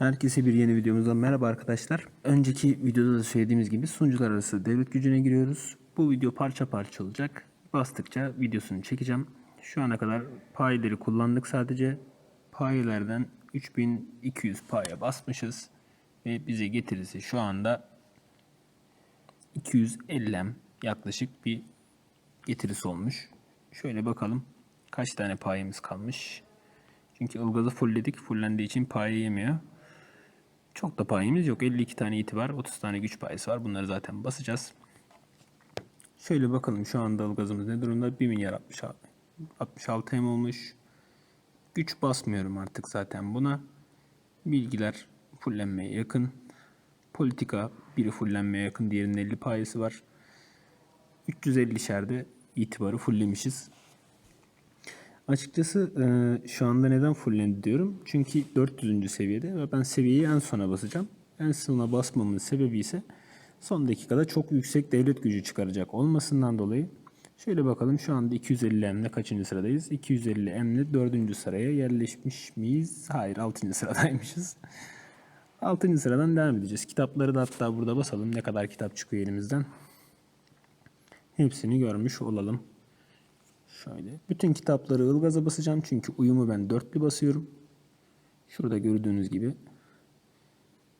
Herkese bir yeni videomuzdan merhaba arkadaşlar. Önceki videoda da söylediğimiz gibi sunucular arası devlet gücüne giriyoruz. Bu video parça parça olacak. Bastıkça videosunu çekeceğim. Şu ana kadar payeleri kullandık sadece. Payelerden 3200 paye basmışız. Ve bize getirisi şu anda 250 M yaklaşık bir getirisi olmuş. Şöyle bakalım kaç tane payemiz kalmış. Çünkü ılgazı fullledik. Fullendiği için paye yemiyor. Çok da payemiz yok. 52 tane iti var. 30 tane güç payesi var. Bunları zaten basacağız. Şöyle bakalım şu anda ılgazımız ne durumda? 1 milyar 66, 66 M olmuş. Güç basmıyorum artık zaten buna. Bilgiler fullenmeye yakın. Politika biri fullenmeye yakın. Diğerinin 50 payesi var. 350 şerde itibarı fulllemişiz. Açıkçası e, şu anda neden fullendi diyorum. Çünkü 400. seviyede ve ben seviyeyi en sona basacağım. En sona basmamın sebebi ise son dakikada çok yüksek devlet gücü çıkaracak olmasından dolayı. Şöyle bakalım şu anda 250 M'le kaçıncı sıradayız? 250 M'le 4. sıraya yerleşmiş miyiz? Hayır 6. sıradaymışız. 6. sıradan devam edeceğiz. Kitapları da hatta burada basalım. Ne kadar kitap çıkıyor elimizden. Hepsini görmüş olalım. Şöyle. Bütün kitapları ılgaza basacağım. Çünkü uyumu ben dörtlü basıyorum. Şurada gördüğünüz gibi.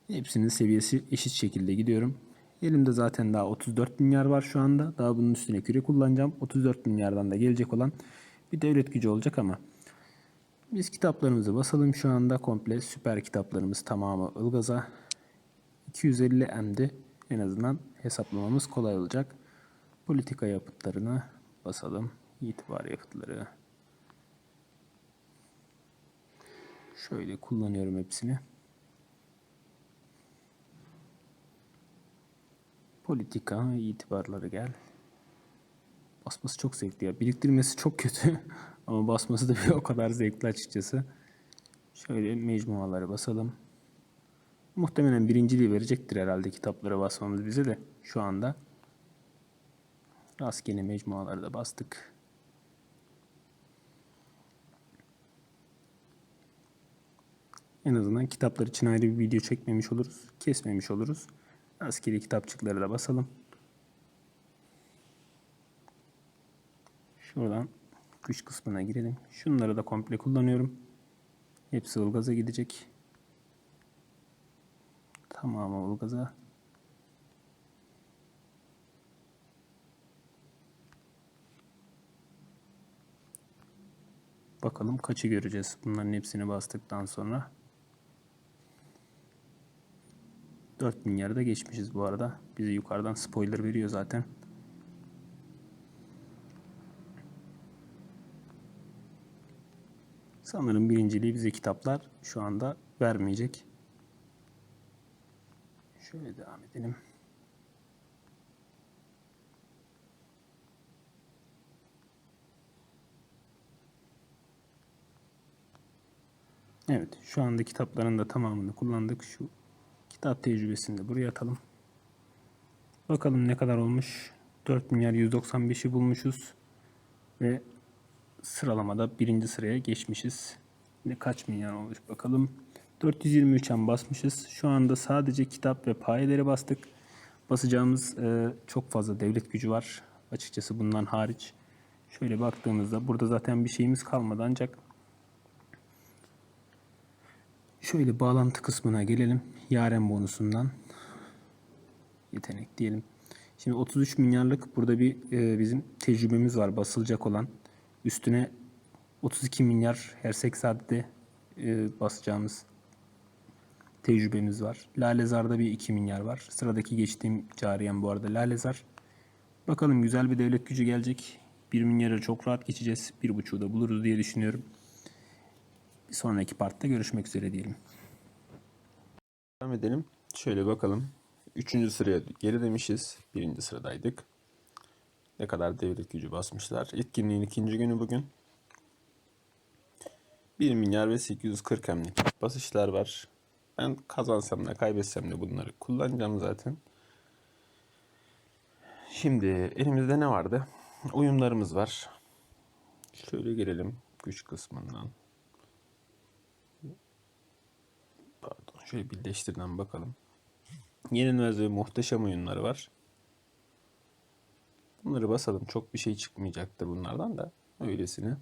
Hepsinin seviyesi eşit şekilde gidiyorum. Elimde zaten daha 34 milyar var şu anda. Daha bunun üstüne küre kullanacağım. 34 milyardan da gelecek olan bir devlet gücü olacak ama biz kitaplarımızı basalım şu anda komple süper kitaplarımız tamamı ılgaza 250 M'de en azından hesaplamamız kolay olacak. Politika yapıtlarını basalım. İtibar yapıtları. Şöyle kullanıyorum hepsini. Politika, itibarları gel. Basması çok zevkli ya. Biriktirmesi çok kötü. Ama basması da bir o kadar zevkli açıkçası. Şöyle mecmuaları basalım. Muhtemelen birinciliği verecektir herhalde kitaplara basmamız bize de şu anda. Rastgele mecmuaları da bastık. En azından kitaplar için ayrı bir video çekmemiş oluruz. Kesmemiş oluruz. Rastgele kitapçıkları da basalım. Şuradan güç kısmına girelim. Şunları da komple kullanıyorum. Hepsi ılgaza gidecek. Tamamı ılgaza. Bakalım kaçı göreceğiz bunların hepsini bastıktan sonra. 4 milyarı da geçmişiz bu arada. Bize yukarıdan spoiler veriyor zaten. Sanırım birinciliği bize kitaplar şu anda vermeyecek. Şöyle devam edelim. Evet, şu anda kitapların da tamamını kullandık. Şu kitap tecrübesini de buraya atalım. Bakalım ne kadar olmuş. 4 milyar 195'i bulmuşuz. Ve sıralamada birinci sıraya geçmişiz. Ne kaç milyar olmuş bakalım. 423 an basmışız. Şu anda sadece kitap ve payeleri bastık. Basacağımız e, çok fazla devlet gücü var. Açıkçası bundan hariç. Şöyle baktığımızda burada zaten bir şeyimiz kalmadı ancak Şöyle bağlantı kısmına gelelim. Yaren bonusundan yetenek diyelim. Şimdi 33 milyarlık burada bir e, bizim tecrübemiz var basılacak olan. Üstüne 32 milyar her seksadede e, basacağımız tecrübemiz var. Lalezar'da bir 2 milyar var. Sıradaki geçtiğim cariyem bu arada Lalezar. Bakalım güzel bir devlet gücü gelecek. 1 milyara çok rahat geçeceğiz. 1.5'u da buluruz diye düşünüyorum. Sonraki partta görüşmek üzere diyelim. Devam edelim. Şöyle bakalım. Üçüncü sıraya geri demişiz. Birinci sıradaydık. Ne kadar devlet gücü basmışlar. Etkinliğin ikinci günü bugün. 1 milyar ve 840 emlik basışlar var. Ben kazansam da kaybetsem de bunları kullanacağım zaten. Şimdi elimizde ne vardı? Uyumlarımız var. Şöyle gelelim güç kısmından. Şöyle birleştirden bakalım. Yenilmez ve muhteşem oyunları var. Bunları basalım. Çok bir şey çıkmayacaktır bunlardan da. Öylesine.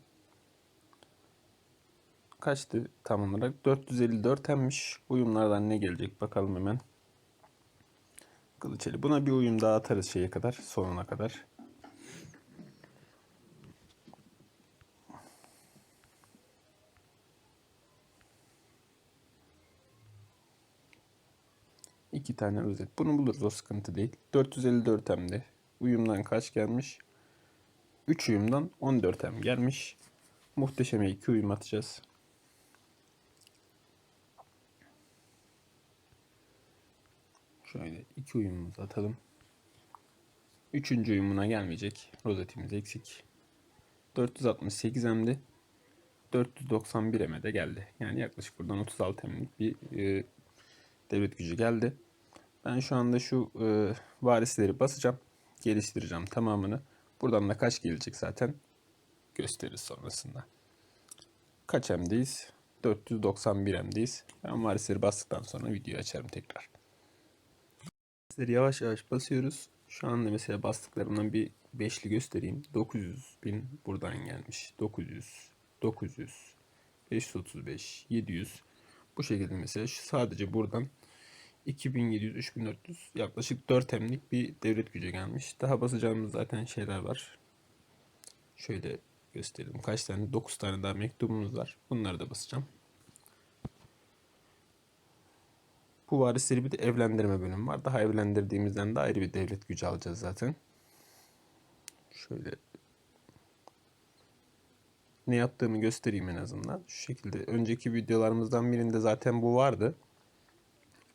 Kaçtı tam olarak? 454 emmiş. Uyumlardan ne gelecek bakalım hemen. Kılıçeli. Buna bir uyum daha atarız şeye kadar. Sonuna kadar. İki tane özet. Bunu buluruz o sıkıntı değil. 454 emde. Uyumdan kaç gelmiş? 3 uyumdan 14 em gelmiş. Muhteşeme 2 uyum atacağız. Şöyle iki uyumumuzu atalım. Üçüncü uyumuna gelmeyecek. Rozetimiz eksik. 468 emdi. 491 eme de geldi. Yani yaklaşık buradan 36 emlik bir e, devlet gücü geldi. Ben şu anda şu e, varisleri basacağım. Geliştireceğim tamamını. Buradan da kaç gelecek zaten gösteririz sonrasında. Kaç emdeyiz? 491 emdeyiz. Ben varisleri bastıktan sonra videoyu açarım tekrar. Varisleri yavaş yavaş basıyoruz. Şu anda mesela bastıklarımdan bir beşli göstereyim. 900 bin buradan gelmiş. 900, 900, 535, 700. Bu şekilde mesela sadece buradan 2700, 3400 yaklaşık 4 emlik bir devlet gücü gelmiş. Daha basacağımız zaten şeyler var. Şöyle gösterelim. Kaç tane? 9 tane daha mektubumuz var. Bunları da basacağım. Bu varisleri bir de evlendirme bölümü var. Daha evlendirdiğimizden de ayrı bir devlet gücü alacağız zaten. Şöyle ne yaptığımı göstereyim en azından. Şu şekilde önceki videolarımızdan birinde zaten bu vardı.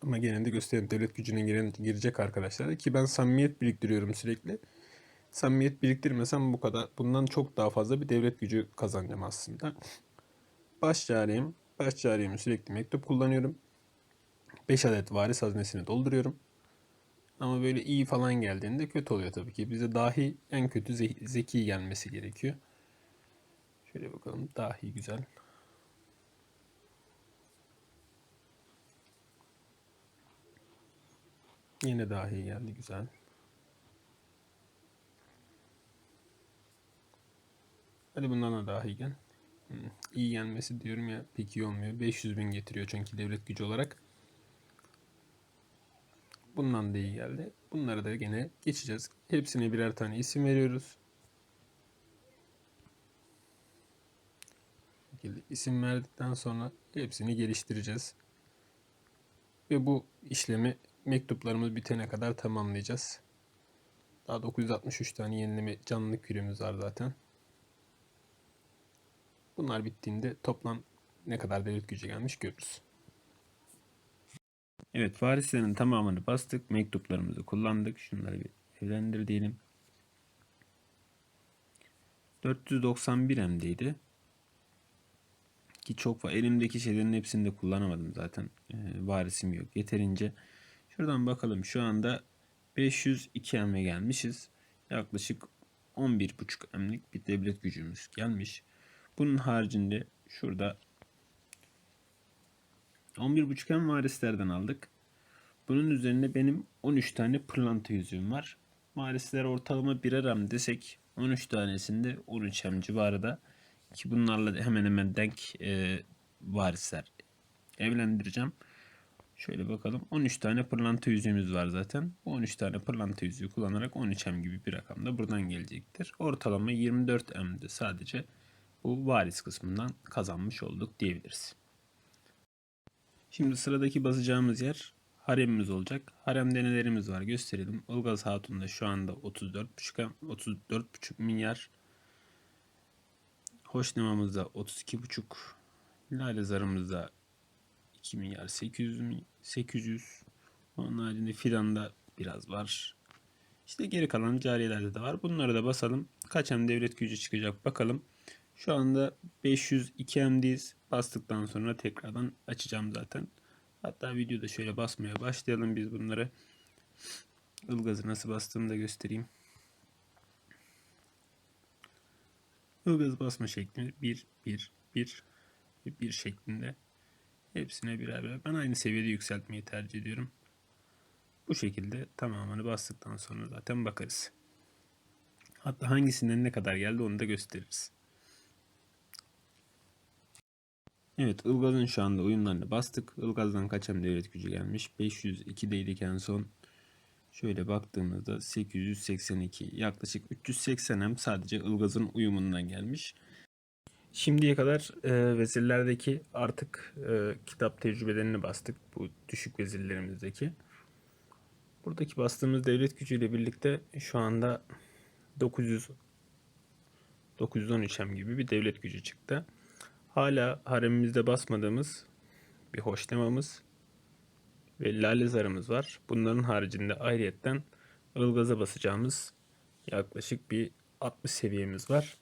Ama gene de göstereyim. Devlet gücüne giren, girecek arkadaşlar. Ki ben samimiyet biriktiriyorum sürekli. Samimiyet biriktirmesem bu kadar. Bundan çok daha fazla bir devlet gücü kazanacağım aslında. Baş cariyim. Baş cariyemi sürekli mektup kullanıyorum. 5 adet varis haznesini dolduruyorum. Ama böyle iyi falan geldiğinde kötü oluyor tabii ki. Bize dahi en kötü ze- zeki gelmesi gerekiyor. Şöyle bakalım. Dahi güzel. Yine dahi geldi güzel. Hadi bundan da dahi gel. Hmm, iyi gelmesi diyorum ya pek iyi olmuyor. 500 bin getiriyor çünkü devlet gücü olarak. Bundan da iyi geldi. Bunları da gene geçeceğiz. Hepsine birer tane isim veriyoruz. Şekilde isim verdikten sonra hepsini geliştireceğiz. Ve bu işlemi mektuplarımız bitene kadar tamamlayacağız. Daha 963 tane yenileme canlı küremiz var zaten. Bunlar bittiğinde toplam ne kadar devlet gücü gelmiş görürüz. Evet varislerin tamamını bastık. Mektuplarımızı kullandık. Şunları bir evlendir diyelim. 491 MD'ydi. Ki çok var. Elimdeki şeylerin hepsini de kullanamadım zaten. Ee, varisim yok. Yeterince. Şuradan bakalım. Şu anda 502 M'e gelmişiz. Yaklaşık 11,5 M'lik bir devlet gücümüz gelmiş. Bunun haricinde şurada 11.5 M varislerden aldık. Bunun üzerine benim 13 tane pırlanta yüzüğüm var. Varisler ortalama birer M desek 13 tanesinde 13 M civarında ki bunlarla hemen hemen denk e, varisler evlendireceğim. Şöyle bakalım. 13 tane pırlanta yüzüğümüz var zaten. Bu 13 tane pırlanta yüzüğü kullanarak 13 M gibi bir rakam da buradan gelecektir. Ortalama 24 M'de sadece bu varis kısmından kazanmış olduk diyebiliriz. Şimdi sıradaki basacağımız yer haremimiz olacak. Haremde nelerimiz var gösterelim. Ilgaz Hatun'da şu anda 34,5 34,5 milyar. Hoşnamamızda 32,5 Lale Zarımızda 2 milyar 800 mi- 800 Onun haricinde Fidan'da biraz var. İşte geri kalan cariyelerde de var. Bunları da basalım. Kaç hem devlet gücü çıkacak bakalım. Şu anda 502 MD'yiz. Bastıktan sonra tekrardan açacağım zaten. Hatta videoda şöyle basmaya başlayalım biz bunları. Ilgaz'ı nasıl bastığımı da göstereyim. Ilgaz basma şekli 1 1 1 1 şeklinde Hepsine birer birer. Ben aynı seviyede yükseltmeyi tercih ediyorum. Bu şekilde tamamını bastıktan sonra zaten bakarız. Hatta hangisinden ne kadar geldi onu da gösteririz. Evet Ilgaz'ın şu anda oyunlarını bastık. Ilgaz'dan kaç hem devlet gücü gelmiş? 502'deydik en son. Şöyle baktığımızda 882 yaklaşık 380 hem sadece Ilgaz'ın uyumundan gelmiş. Şimdiye kadar e, vezirlerdeki artık e, kitap tecrübelerini bastık. Bu düşük vezirlerimizdeki. Buradaki bastığımız devlet gücüyle birlikte şu anda 900 913 hem gibi bir devlet gücü çıktı. Hala haremimizde basmadığımız bir hoşlemamız ve lale zarımız var. Bunların haricinde ayrıyetten ılgaza basacağımız yaklaşık bir 60 seviyemiz var.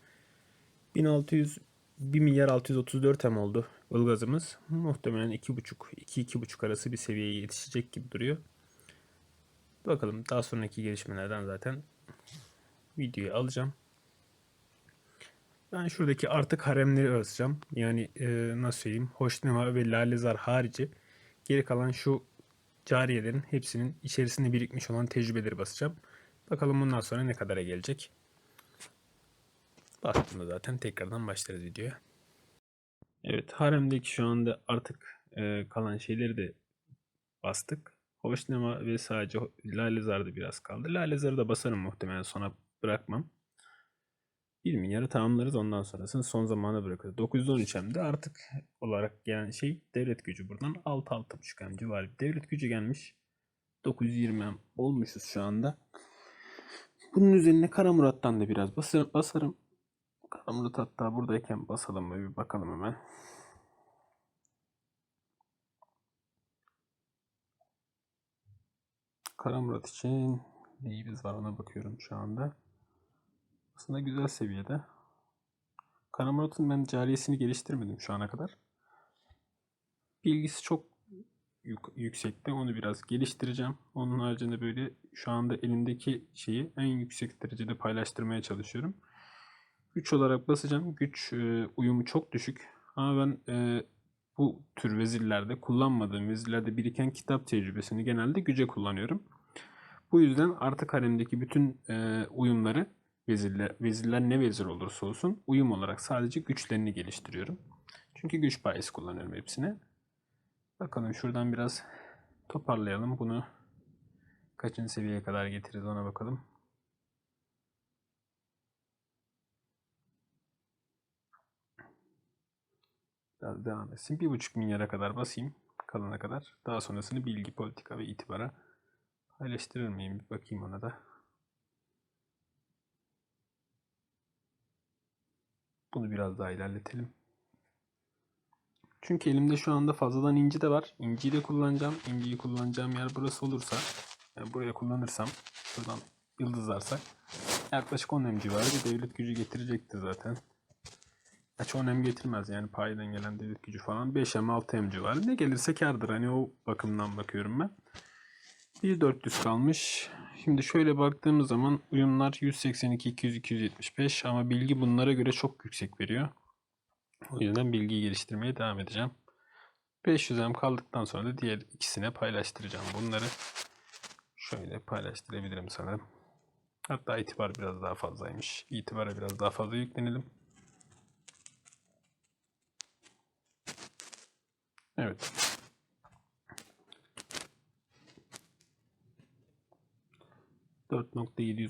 1600 1 milyar 634 hem oldu ılgazımız. Muhtemelen 2,5 2-2,5 arası bir seviyeye yetişecek gibi duruyor. Bakalım daha sonraki gelişmelerden zaten videoyu alacağım. Ben şuradaki artık haremleri ölçeceğim. Yani e, nasıl söyleyeyim? Hoşnema ve Lalezar harici geri kalan şu cariyelerin hepsinin içerisinde birikmiş olan tecrübeleri basacağım. Bakalım bundan sonra ne kadara gelecek. Bastığımda zaten tekrardan başlarız videoya. Evet haremdeki şu anda artık e, kalan şeyleri de bastık. Hoşnema ve sadece Lalezar'da biraz kaldı. Lalezar'ı da basarım muhtemelen sona bırakmam. 1 milyarı tamamlarız ondan sonrasını son zamana bırakırız. 913 hem de artık olarak gelen şey devlet gücü buradan 6-6.5 hem civarı devlet gücü gelmiş. 920 hem olmuşuz şu anda. Bunun üzerine Karamurat'tan da biraz basarım. basarım. Karamurat hatta buradayken basalım mı bir bakalım hemen. Karamurat için neyimiz var ona bakıyorum şu anda. Aslında güzel seviyede. Karamurat'ın ben cariyesini geliştirmedim şu ana kadar. Bilgisi çok yük- yüksekte. Onu biraz geliştireceğim. Onun haricinde böyle şu anda elimdeki şeyi en yüksek derecede paylaştırmaya çalışıyorum. Güç olarak basacağım. Güç e, uyumu çok düşük. Ama ben e, bu tür vezirlerde kullanmadığım vezirlerde biriken kitap tecrübesini genelde güce kullanıyorum. Bu yüzden artık haremdeki bütün e, uyumları vezirler, vezirler ne vezir olursa olsun uyum olarak sadece güçlerini geliştiriyorum. Çünkü güç bayisi kullanıyorum hepsine. Bakalım şuradan biraz toparlayalım. Bunu kaçıncı seviyeye kadar getiririz ona bakalım. Biraz devam etsin. Bir buçuk milyara kadar basayım kalana kadar. Daha sonrasını bilgi, politika ve itibara paylaştırır mıyım? Bir bakayım ona da. Bunu biraz daha ilerletelim. Çünkü elimde şu anda fazladan inci de var. İnciyi de kullanacağım. İnciyi kullanacağım yer burası olursa, yani buraya kullanırsam, şuradan yıldızlarsak yaklaşık 10 em civarı bir devlet gücü getirecektir zaten. Gerçi 10 em getirmez yani paydan gelen devlet gücü falan 5 em 6 em civarı. Ne gelirse kardır hani o bakımdan bakıyorum ben. 1400 kalmış. Şimdi şöyle baktığımız zaman uyumlar 182, 200, 275 ama bilgi bunlara göre çok yüksek veriyor. O yüzden bilgiyi geliştirmeye devam edeceğim. 500 M kaldıktan sonra da diğer ikisine paylaştıracağım bunları. Şöyle paylaştırabilirim sanırım. Hatta itibar biraz daha fazlaymış. İtibara biraz daha fazla yüklenelim. Evet.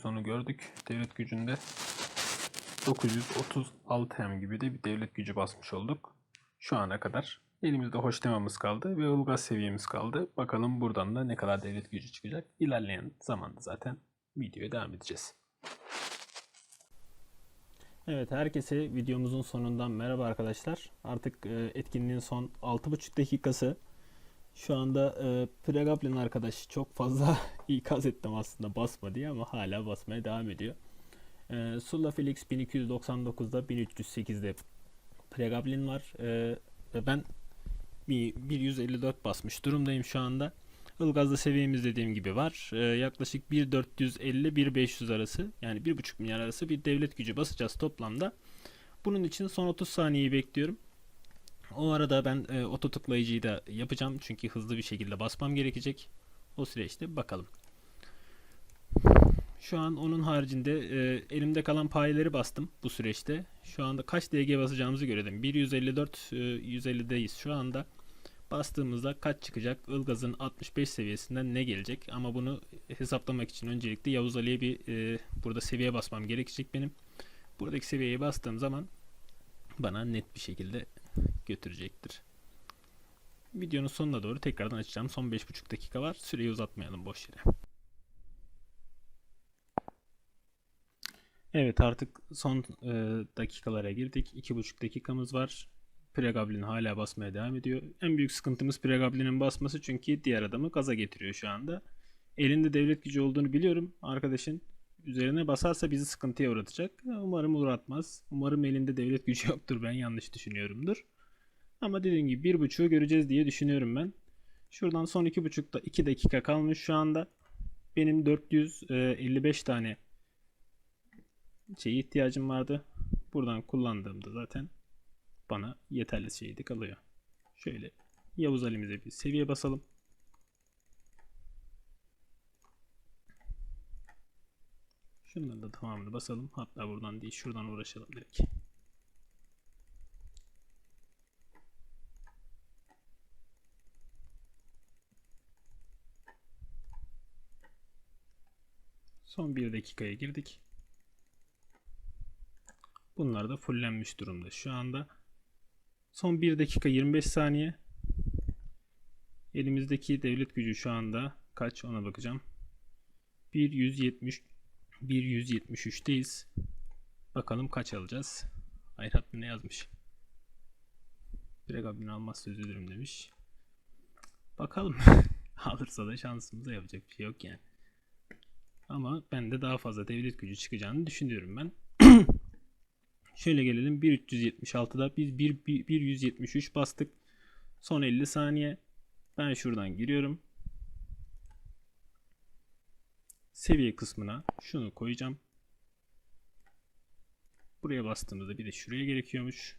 onu gördük. Devlet gücünde 936 hem gibi de bir devlet gücü basmış olduk. Şu ana kadar. Elimizde hoşlemamız kaldı ve ulgaz seviyemiz kaldı. Bakalım buradan da ne kadar devlet gücü çıkacak. İlerleyen zamanda zaten videoya devam edeceğiz. Evet herkese videomuzun sonundan merhaba arkadaşlar. Artık e, etkinliğin son 6,5 dakikası. Şu anda e, Pregablin arkadaş çok fazla ikaz ettim aslında basma diye ama hala basmaya devam ediyor. E, Sulla Felix 1299'da 1308'de Pregablin var. E, ben bir 154 basmış durumdayım şu anda. Ilgaz'da seviyemiz dediğim gibi var. E, yaklaşık 1450-1500 arası yani 1,5 milyar arası bir devlet gücü basacağız toplamda. Bunun için son 30 saniyeyi bekliyorum. O arada ben e, oto tıklayıcıyı da yapacağım çünkü hızlı bir şekilde basmam gerekecek. O süreçte bakalım. Şu an onun haricinde e, elimde kalan payeleri bastım bu süreçte. Şu anda kaç DG basacağımızı görelim. 154 e, 150'deyiz şu anda. Bastığımızda kaç çıkacak? Ilgaz'ın 65 seviyesinden ne gelecek? Ama bunu hesaplamak için öncelikle Yavuz Ali'ye bir e, burada seviye basmam gerekecek benim. Buradaki seviyeye bastığım zaman bana net bir şekilde götürecektir. Videonun sonuna doğru tekrardan açacağım. Son 5,5 dakika var. Süreyi uzatmayalım boş yere. Evet artık son e, dakikalara girdik. 2,5 dakikamız var. Pregablin hala basmaya devam ediyor. En büyük sıkıntımız Pregablin'in basması çünkü diğer adamı gaza getiriyor şu anda. Elinde devlet gücü olduğunu biliyorum arkadaşın. Üzerine basarsa bizi sıkıntıya uğratacak. Umarım uğratmaz. Umarım elinde devlet gücü yoktur. Ben yanlış düşünüyorumdur. Ama dediğim gibi bir buçuğu göreceğiz diye düşünüyorum ben. Şuradan son iki buçukta 2 dakika kalmış şu anda. Benim 455 tane şeye ihtiyacım vardı. Buradan kullandığımda zaten bana yeterli şeydi kalıyor. Şöyle Yavuz Ali'mize bir seviye basalım. Şunları da tamamını basalım. Hatta buradan değil şuradan uğraşalım direkt. Son bir dakikaya girdik. Bunlar da fullenmiş durumda şu anda. Son 1 dakika 25 saniye. Elimizdeki devlet gücü şu anda kaç ona bakacağım. 170 173'teyiz. Bakalım kaç alacağız. Ayrat ne yazmış? Pregabin almazsa üzülürüm demiş. Bakalım. Alırsa da şansımıza yapacak bir şey yok yani. Ama ben de daha fazla devlet gücü çıkacağını düşünüyorum ben. Şöyle gelelim 1376'da biz 1, 1, 173 bastık. Son 50 saniye. Ben şuradan giriyorum. Seviye kısmına şunu koyacağım. Buraya bastığımızda bir de şuraya gerekiyormuş.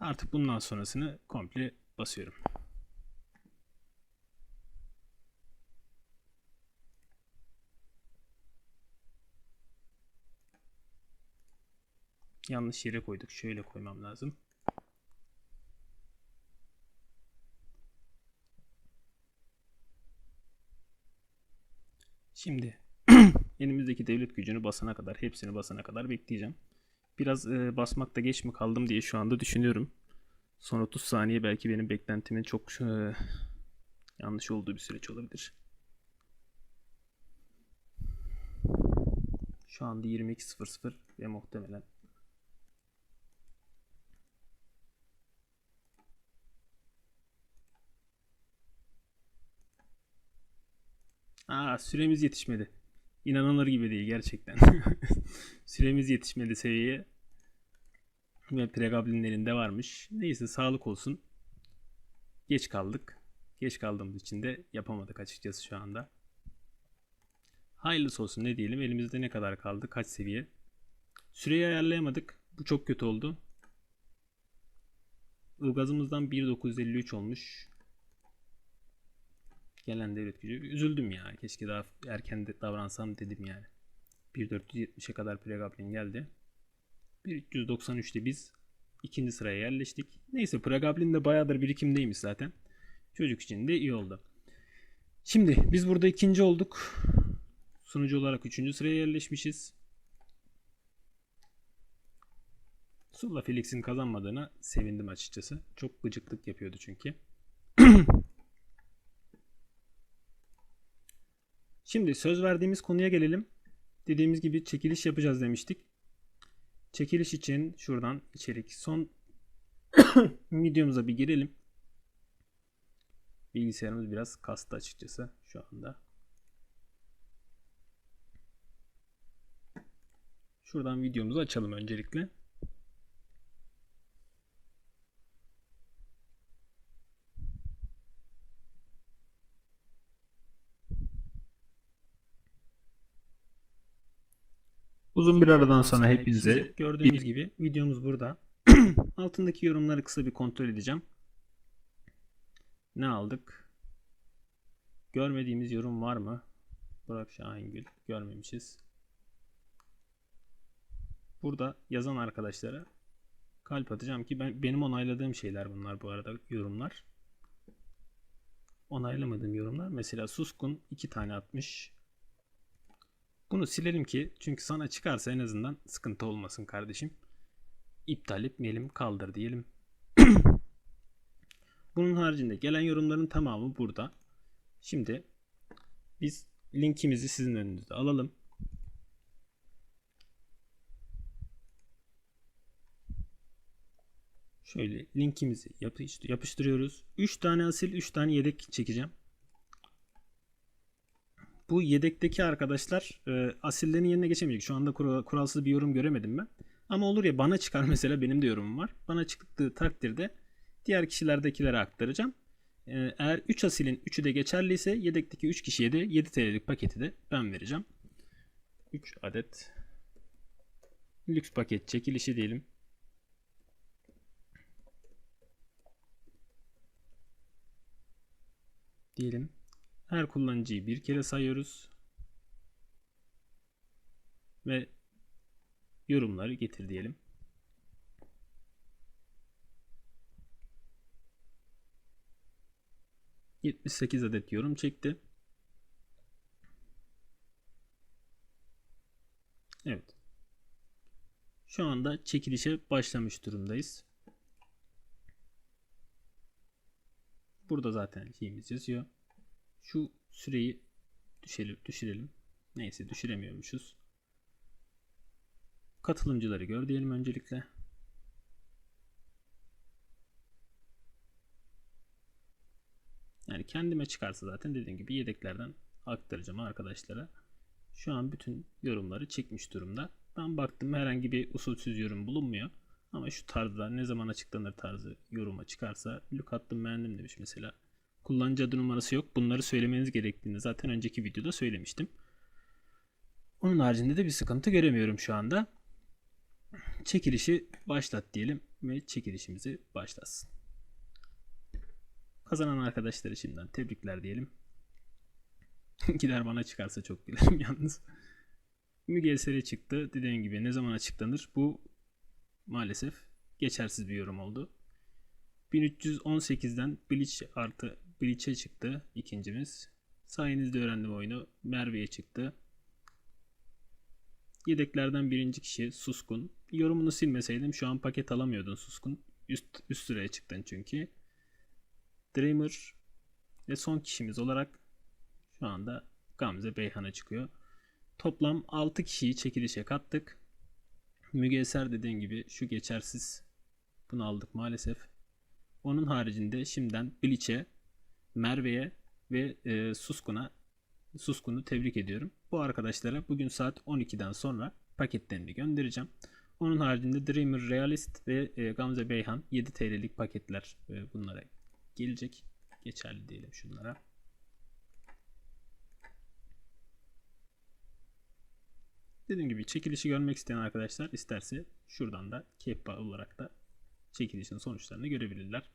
Artık bundan sonrasını komple basıyorum. Yanlış yere koyduk. Şöyle koymam lazım. Şimdi elimizdeki devlet gücünü basana kadar, hepsini basana kadar bekleyeceğim. Biraz e, basmakta geç mi kaldım diye şu anda düşünüyorum. Son 30 saniye belki benim beklentimin çok e, yanlış olduğu bir süreç olabilir. Şu anda 22.00 ve muhtemelen Aa süremiz yetişmedi. İnanılır gibi değil gerçekten. süremiz yetişmedi seviyeye. Ve pregablinlerin de varmış. Neyse sağlık olsun. Geç kaldık. Geç kaldığımız için de yapamadık açıkçası şu anda. Hayırlısı olsun ne diyelim. Elimizde ne kadar kaldı? Kaç seviye? Süreyi ayarlayamadık. Bu çok kötü oldu. Ilgazımızdan 1953 olmuş gelen devlet gücü. Üzüldüm ya. Keşke daha erken de davransam dedim yani. 1470'e kadar Pregablin geldi. 1393'te biz ikinci sıraya yerleştik. Neyse Pregablin de bayağıdır birikimdeymiş zaten. Çocuk için de iyi oldu. Şimdi biz burada ikinci olduk. Sunucu olarak üçüncü sıraya yerleşmişiz. Sulla Felix'in kazanmadığına sevindim açıkçası. Çok gıcıklık yapıyordu çünkü. Şimdi söz verdiğimiz konuya gelelim. Dediğimiz gibi çekiliş yapacağız demiştik. Çekiliş için şuradan içerik son videomuza bir girelim. Bilgisayarımız biraz kastı açıkçası şu anda. Şuradan videomuzu açalım öncelikle. Uzun bir aradan sonra hepinize gördüğünüz gibi videomuz burada. Altındaki yorumları kısa bir kontrol edeceğim. Ne aldık? Görmediğimiz yorum var mı? Burak Şahingül. Görmemişiz. Burada yazan arkadaşlara kalp atacağım ki ben benim onayladığım şeyler bunlar bu arada yorumlar. Onaylamadığım yorumlar mesela Suskun iki tane atmış. Bunu silelim ki çünkü sana çıkarsa en azından sıkıntı olmasın kardeşim. İptal etmeyelim kaldır diyelim. Bunun haricinde gelen yorumların tamamı burada. Şimdi biz linkimizi sizin önünüzde alalım. Şöyle linkimizi yapıştır- yapıştırıyoruz. 3 tane asil, 3 tane yedek çekeceğim. Bu yedekteki arkadaşlar e, asillerin yerine geçemeyecek. Şu anda kura- kuralsız bir yorum göremedim ben. Ama olur ya bana çıkar mesela benim de yorumum var. Bana çıktığı takdirde diğer kişilerdekilere aktaracağım. E, eğer 3 asilin 3'ü de geçerliyse yedekteki 3 kişiye de 7 TL'lik paketi de ben vereceğim. 3 adet lüks paket çekilişi diyelim. diyelim. Her kullanıcıyı bir kere sayıyoruz. Ve yorumları getir diyelim. ...78 adet yorum çekti. Evet. Şu anda çekilişe başlamış durumdayız. Burada zaten şeyimiz yazıyor. Şu süreyi düşelim, düşürelim. Neyse düşüremiyormuşuz. Katılımcıları gör diyelim öncelikle. Yani kendime çıkarsa zaten dediğim gibi yedeklerden aktaracağım arkadaşlara. Şu an bütün yorumları çekmiş durumda. Ben baktım herhangi bir usulsüz yorum bulunmuyor. Ama şu tarzda ne zaman açıklanır tarzı yoruma çıkarsa Luke attım beğendim demiş mesela. Kullanıcı adı numarası yok. Bunları söylemeniz gerektiğini zaten önceki videoda söylemiştim. Onun haricinde de bir sıkıntı göremiyorum şu anda. Çekilişi başlat diyelim ve çekilişimizi başlasın. Kazanan arkadaşları şimdiden tebrikler diyelim. Gider bana çıkarsa çok gülerim yalnız. Müge eseri çıktı. Dediğim gibi ne zaman açıklanır? Bu maalesef geçersiz bir yorum oldu. 1318'den Bleach artı Bleach'e çıktı ikincimiz. Sayenizde öğrendim oyunu. Merve'ye çıktı. Yedeklerden birinci kişi Suskun. Yorumunu silmeseydim şu an paket alamıyordun Suskun. Üst, üst sıraya çıktın çünkü. Dreamer ve son kişimiz olarak şu anda Gamze Beyhan'a çıkıyor. Toplam 6 kişiyi çekilişe kattık. Müge Eser dediğim gibi şu geçersiz. Bunu aldık maalesef. Onun haricinde şimdiden Bleach'e, Merve'ye ve e, Suskun'a Suskun'u tebrik ediyorum. Bu arkadaşlara bugün saat 12'den sonra paketlerini göndereceğim. Onun haricinde Dreamer Realist ve e, Gamze Beyhan 7 TL'lik paketler e, bunlara gelecek. Geçerli diyelim şunlara. Dediğim gibi çekilişi görmek isteyen arkadaşlar isterse şuradan da keppa olarak da çekilişin sonuçlarını görebilirler.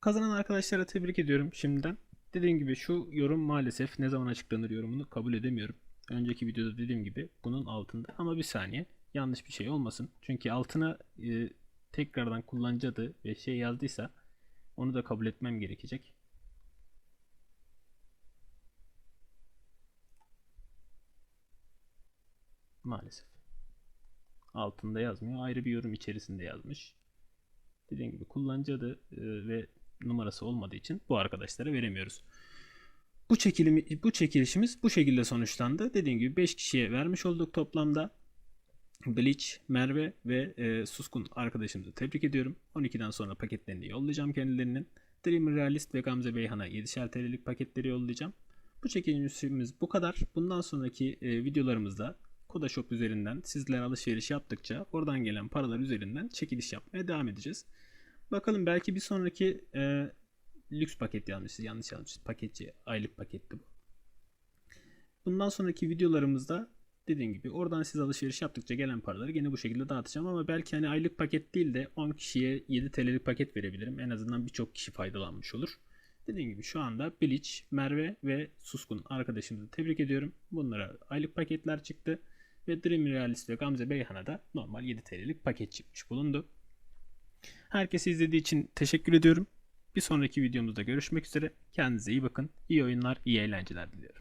Kazanan arkadaşlara tebrik ediyorum şimdiden. Dediğim gibi şu yorum maalesef ne zaman açıklanır yorumunu kabul edemiyorum. Önceki videoda dediğim gibi bunun altında ama bir saniye yanlış bir şey olmasın. Çünkü altına e, tekrardan kullanıcı adı ve şey yazdıysa onu da kabul etmem gerekecek. Maalesef. Altında yazmıyor. Ayrı bir yorum içerisinde yazmış. Dediğim gibi kullanıcı adı e, ve numarası olmadığı için bu arkadaşlara veremiyoruz. Bu çekilimi bu çekilişimiz bu şekilde sonuçlandı. Dediğim gibi 5 kişiye vermiş olduk toplamda. Bleach, Merve ve e, Suskun arkadaşımızı tebrik ediyorum. 12'den sonra paketlerini yollayacağım kendilerinin. Dreamer Realist ve Gamze Beyhan'a 7'şer TL'lik paketleri yollayacağım. Bu çekilişimiz bu kadar. Bundan sonraki e, videolarımızda Kodashop üzerinden sizler alışveriş yaptıkça oradan gelen paralar üzerinden çekiliş yapmaya devam edeceğiz. Bakalım belki bir sonraki e, lüks paket yanlış yanlış yanlış paketçi aylık paketti bu. Bundan sonraki videolarımızda Dediğim gibi oradan siz alışveriş yaptıkça gelen paraları gene bu şekilde dağıtacağım ama belki hani aylık paket değil de 10 kişiye 7 TL'lik paket verebilirim. En azından birçok kişi faydalanmış olur. Dediğim gibi şu anda Bilic, Merve ve Suskun arkadaşımızı tebrik ediyorum. Bunlara aylık paketler çıktı. Ve Dream Realist ve Gamze Beyhan'a da normal 7 TL'lik paket çıkmış bulundu. Herkese izlediği için teşekkür ediyorum. Bir sonraki videomuzda görüşmek üzere. Kendinize iyi bakın. İyi oyunlar, iyi eğlenceler diliyorum.